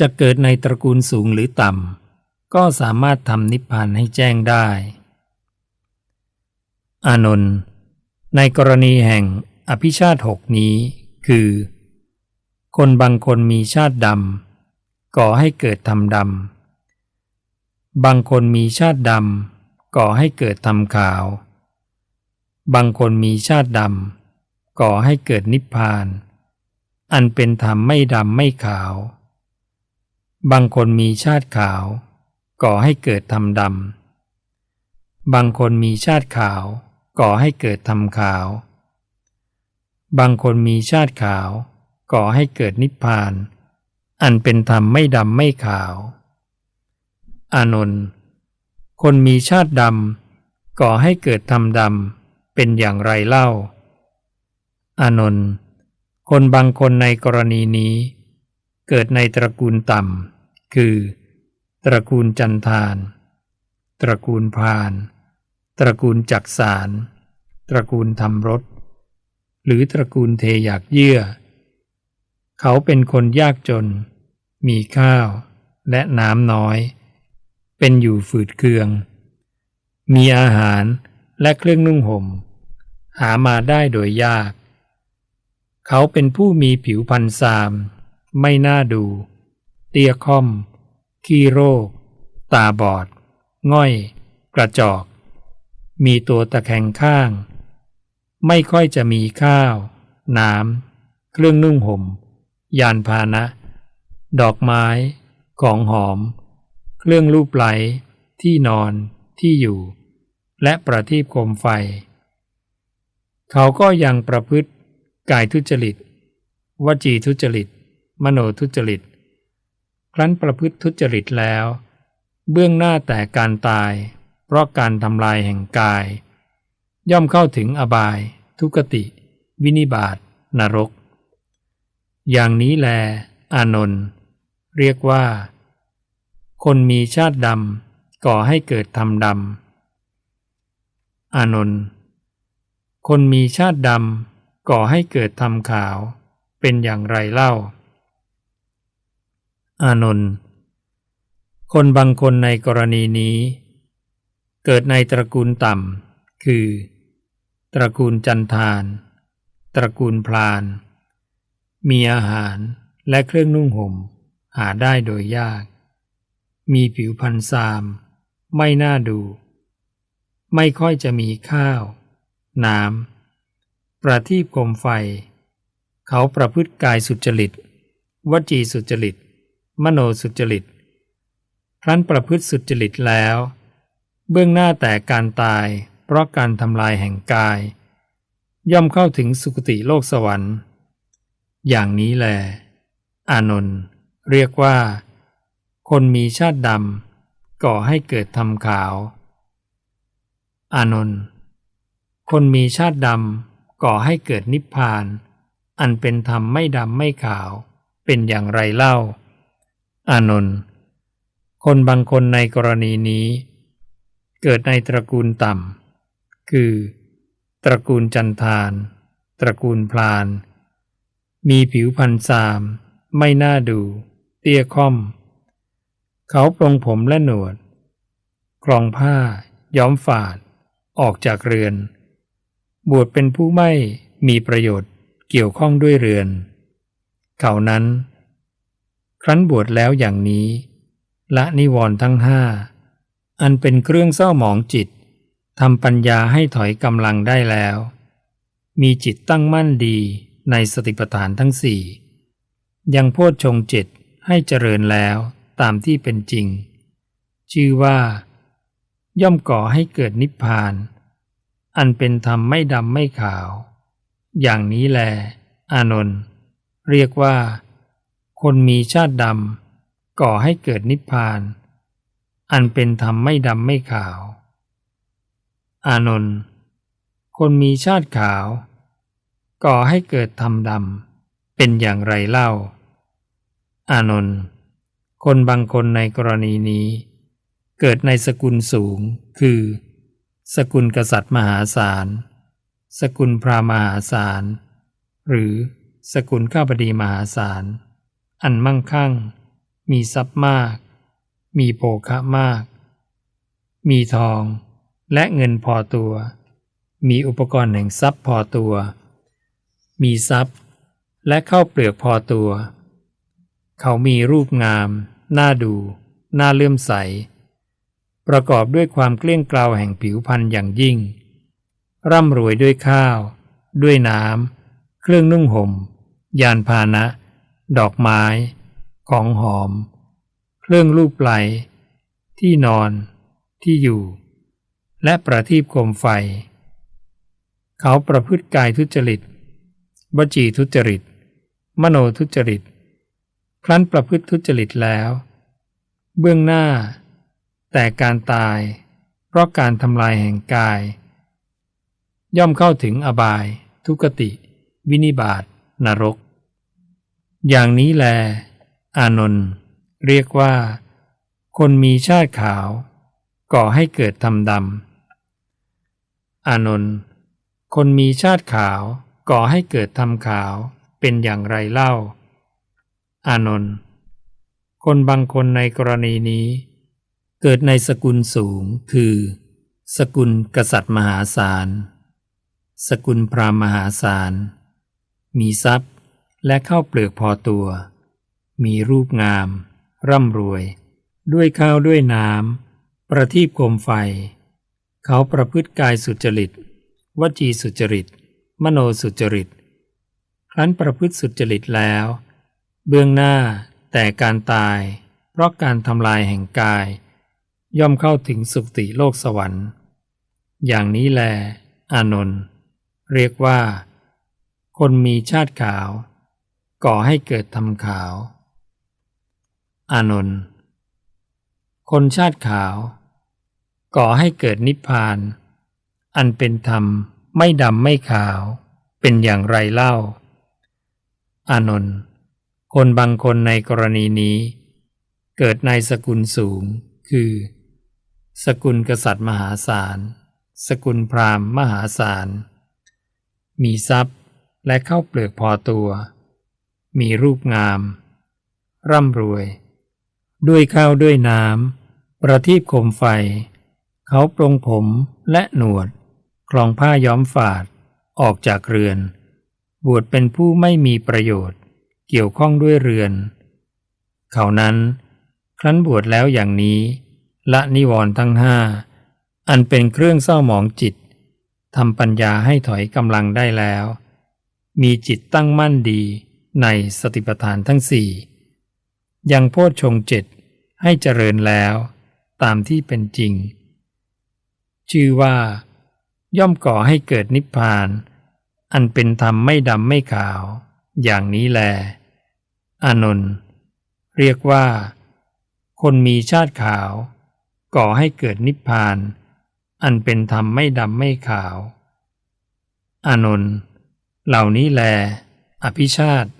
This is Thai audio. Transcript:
จะเกิดในตระกูลสูงหรือต่ำ ก็สามารถทำนิพพานให้แจ้งได้ อานนท์ในกรณีแห่งอภิชาติหกนี้คือ คนบางคนมีชาติดำก่อให้เกิดทำดำบางคนมีชาติดำก่อให้เกิดทำขาว บางคนมีชาติดำก่อให้เกิดนิพพาน อันเป็นธรรมไม่ดำไม่ขาว บางคนมีชาติขาว ก่อให้เกิดธรรมดำ บางคนมีชาติขาว ก่อให้เกิดธรรมขาว บางคนมีชาติขาว ก่อให้เกิดนิพพาน อันเป็นธรรมไม่ดำไม่ขาว อานนท์คนมีชาติดำก่อให้เกิดธรรมดำเป็นอย่างไรเล่า อานนท์คนบางคนในกรณีนี้ เกิดในตระกูลต่ำ คือ ตระกูลจันทาน ตระกูลพาน ตระกูลจักสารตระกูลทำรถหรือตระกูลเทอยากเยื่อ เขาเป็นคนยากจน มีข้าวและน้ำน้อย เป็นอยู่ฝืดเคือง มีอาหารและเครื่องนุ่งห่ม หามาได้โดยยาก เขาเป็นผู้มีผิวพรรณซาม ไม่น่าดู เตี้ยค่อม ขี้โรค ตาบอด ง่อย กระจอก มีตัวตะแคงข้าง ไม่ค่อยจะมีข้าว น้ำ เครื่องนุ่งห่ม ยานพาหนะ ดอกไม้ ของหอม เครื่องรูปไหล ที่นอน ที่อยู่ และประทีปโคมไฟ เขาก็ยังประพฤติกายทุจริต วจีทุจริต มโนทุจริต ครั้นประพฤติทุจริตแล้ว เบื้องหน้าแต่การตาย เพราะการทำลายแห่งกาย ย่อมเข้าถึงอบาย ทุกติ วินิบาตนรก อย่างนี้แล อานนท์เรียกว่า คนมีชาติดำก่อให้เกิดธรรมดำอานนท์คนมีชาติดำก่อให้เกิดธรรมขาว เป็นอย่างไรเล่า อานนท์คนบางคนในกรณีนี้ เกิดในตระกูลต่ำ คือ ตระกูลจันทาน ตระกูลพลาน มีอาหารและเครื่องนุ่งห่ม หาได้โดยยาก มีผิวพรรณซาม ไม่น่าดู ไม่ค่อยจะมีข้าว น้ำ ประทีปโคมไฟ เขาประพฤติกายสุจริต วจีสุจริต มโนสุจริต ครั้นประพฤติสุจริตแล้ว เบื้องหน้าแต่การตาย เพราะการทำลายแห่งกาย ย่อมเข้าถึงสุคติโลกสวรรค์ อย่างนี้แล อานนท์เรียกว่า คนมีชาติดำก่อให้เกิดธรรมขาว อานนท์คนมีชาติดำก่อให้เกิดนิพพาน อันเป็นธรรมไม่ดำไม่ขาว เป็นอย่างไรเล่า อานนท์คนบางคนในกรณีนี้ เกิดในตระกูลต่ำ คือ ตระกูลจันทาน ตระกูลพลาน มีผิวพรรณซาม ไม่น่าดู เตี้ยค่อม เขาปรงผมและหนวดคลองผ้า ย้อมฝาด ออกจากเรือน บวชเป็นผู้ไม่มีประโยชน์เกี่ยวข้องด้วยเรือน เขานั้น ครั้นบวชแล้วอย่างนี้ ละนิวรณ์ทั้งห้าอันเป็นเครื่องเศร้าหมองจิตทำปัญญาให้ถอยกำลังได้แล้ว มีจิตตั้งมั่นดีในสติปัฏฐานทั้งสี่ยังโพชฌงเจ็ดให้เจริญแล้วตามที่เป็นจริง ชื่อว่า ย่อมก่อให้เกิดนิพพาน อันเป็นธรรมไม่ดำไม่ขาว อย่างนี้แล อานนท์เรียกว่า คนมีชาติดำก่อให้เกิดนิพพาน อันเป็นธรรมไม่ดำไม่ขาว อานนท์คนมีชาติขาว ก่อให้เกิดธรรมดำเป็นอย่างไรเล่า อานนท์คนบางคนในกรณีนี้ เกิดในสกุลสูง คือ สกุลกษัตริย์มหาศาล สกุลพราหมหาศาล หรือสกุลข้าบดีมหาศาล อันมั่งคั่ง มีทรัพย์มาก มีโภคะมาก มีทองและเงินพอตัว มีอุปกรณ์แห่งทรัพย์พอตัว มีทรัพย์และเข้าเปลือกพอตัว เขามีรูปงาม น่าดู น่าเลื่อมใส ประกอบด้วยความเกลี้ยงเกลาแห่งผิวพรรณอย่างยิ่ง ร่ำรวยด้วยข้าว ด้วยน้ำ เครื่องนุ่งหม่ม ยานพาหนะ ดอกไม้ ของหอม เครื่องลูบไหล ที่นอน ที่อยู่ และประทีปโคมไฟ เขาประพฤติกายทุจริตวจีทุจริต มโนทุจริต ครั้นประพฤติทุจริตแล้ว เบื้องหน้า แต่การตาย เพราะการทำลายแห่งกาย ย่อมเข้าถึงอบาย ทุกติ วินิบาตนรก อย่างนี้แล อานนท์เรียกว่า คนมีชาติขาว ก่อให้เกิดทำดำอานนท์คนมีชาติขาวก่อให้เกิดทำขาวเป็นอย่างไรเล่า อานนท์คนบางคนในกรณีนี้ เกิดในสกุลสูงคือ สกุลกษัตริย์มหาศาล สกุลพราหมณ์มหาศาล มีทรัพย์ และข้าวเปลือกพอตัว มีรูปงาม ร่ำรวย ด้วยข้าวด้วยน้ำประทีปโคมไฟ เขาประพฤติกายสุจริต วจีสุจริต มโนสุจริต ครั้นประพฤติสุจริตแล้ว เบื้องหน้าแต่การตาย เพราะการทำลายแห่งกาย ย่อมเข้าถึงสุคติโลกสวรรค์ อย่างนี้แล อานนท์เรียกว่า คนมีชาติขาว ก่อให้เกิดทำขาว อานนท์คนชาติขาว ก่อให้เกิดนิพพาน อันเป็นธรรมไม่ดำไม่ขาว เป็นอย่างไรเล่า อานนท์คนบางคนในกรณีนี้ เกิดในสกุลสูง คือ สกุลกษัตริย์มหาศาล สกุลพราหมณ์มหาศาล มีทรัพย์และเข้าเปลือกพอตัว มีรูปงาม ร่ำรวย ด้วยข้าวด้วยน้ำประทีปโคมไฟ เขาปรงผมและหนวด คลองผ้าย้อมฝาด ออกจากเรือน บวชเป็นผู้ไม่มีประโยชน์ เกี่ยวข้องด้วยเรือน เขานั้น ครั้นบวชแล้วอย่างนี้ ละนิวรณ์ทั้งห้า อันเป็นเครื่องเศร้าหมองจิตทำปัญญาให้ถอยกำลังได้แล้ว มีจิตตั้งมั่นดี ในสติปัฏฐานทั้งสี่ยังโพชฌงเจ็ดให้เจริญแล้วตามที่เป็นจริง ชื่อว่า ย่อมก่อให้เกิดนิพพาน อันเป็นธรรมไม่ดำไม่ขาว อย่างนี้แล อานนท์เรียกว่า คนมีชาติขาว ก่อให้เกิดนิพพาน อันเป็นธรรมไม่ดำไม่ขาว อานนท์เหล่านี้แล อภิชาติ